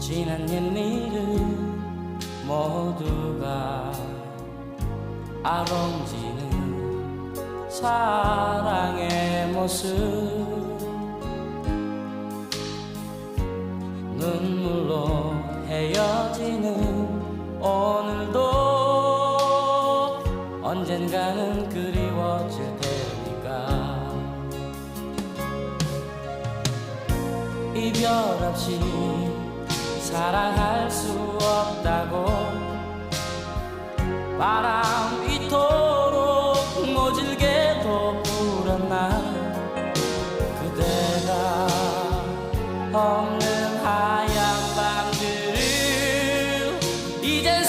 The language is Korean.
지난 옛일은 모두가 아롱지는 사랑의 모습. 눈물로 헤어지는 오늘도 언젠가는 그리워질 테니까. 이별 없이 사랑할 수 없다고. 바람이도록 모질게도 불었나. 그대가 없는 하얀 밤들을 이젠